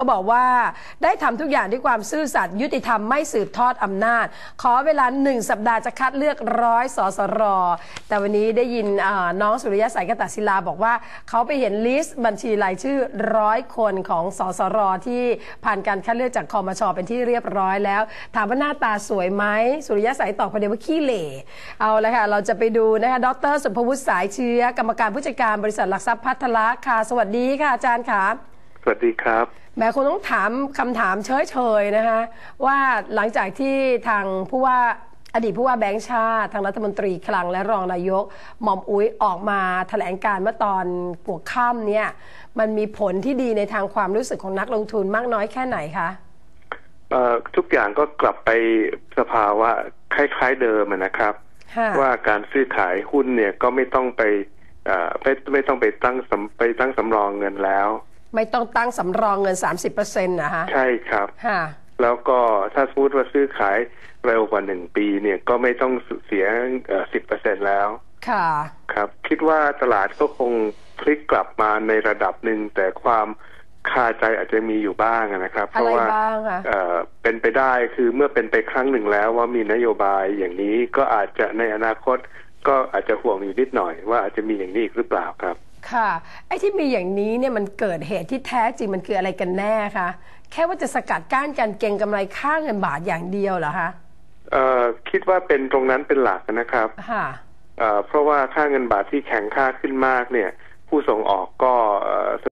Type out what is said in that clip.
ก็บอกว่าได้ทำทุกอย่างด้วยความซื่อสัตย์ยุติธรรมไม่สืบทอดอำนาจ ขอเวลาหนึ่งสัปดาห์จะคัดเลือกร้อยสสร แต่วันนี้ได้ยินน้องสุริยะสายกตศิลาบอกว่า เขาไปเห็นลิสต์บัญชีรายชื่อร้อยคนของสสร ที่ผ่านการคัดเลือกจากคอมชเป็นที่เรียบร้อยแล้ว ถามว่าหน้าตาสวยไหมสุริยะสายตอบคนเดียวว่าขี้เหร่เอาละค่ะเราจะไปดูนะคะดรสุภวุฒิสายเชื้อ กรรมการผู้จัดการบริษัทหลักทรัพย์พัฒละค่ะสวัสดีค่ะอาจารย์ค่ะ วัสดีครับแหม้คงต้องถามคำถามเฉยเฉยๆนะคะว่าหลังจากที่ทางผู้ว่าอดีตผู้ว่าแบงค์ชาติทางรัฐมนตรีคลังและรองนายก หม่อมอุ้ยออกมาแถลงการเมื่อตอนหัวค่ำเนี่ย มันมีผลที่ดีในทางความรู้สึกของนักลงทุนมากน้อยแค่ไหนคะเอ่อทุกอย่างก็กลับไปสภาวะคล้าย ๆเดิมอะนะครับค่ะว่าการซื้อขายหุ้นเนี่ยก็ไม่ต้องไปเอ่อไม่ไม่ต้องไปตั้งสำไปตั้งสำรองเงินแล้ว ไม่ไม่ต้องตั้งสำรองเงิน 30%นะคะใช่ครับค่ะแล้วก็ถ้าสมมติว่าซื้อขายเร็วกว่าหนึ่งปีเนี่ยก็ไม่ต้องเสียสิบเปอร์เซ็นแล้ว ค่ะ ครับ คิดว่าตลาดก็คงพลิกกลับมาในระดับหนึ่งแต่ความคาใจอาจจะมีอยู่บ้างนะครับ เพอะไรราะว่าบ้างคะเอ่อเป็นไปได้คือเมื่อเป็นไปครั้งหนึ่งแล้วว่ามีนโยบายอย่างนี้ก็อาจจะในอนาคตก็อาจจะห่วงอยู่นิดหน่อยว่าอาจจะมีอย่างนี้อีกหรือเปล่าครับ ค่ะไอ้ที่มีอย่างนี้เนี่ยมันเกิดเหตุที่แท้จริงมันคืออะไรกันแน่คะแค่ว่าจะสกัดกั้นการเก็งกำไรค่าเงินบาทอย่างเดียวเหรอคะเอ่อคิดว่าเป็นตรงนั้นเป็นหลักนะครับค่ะเอ่อเพราะว่าค่าเงินบาทที่แข็งค่าขึ้นมากเนี่ย ผู้ส่งออกก็เอ่อ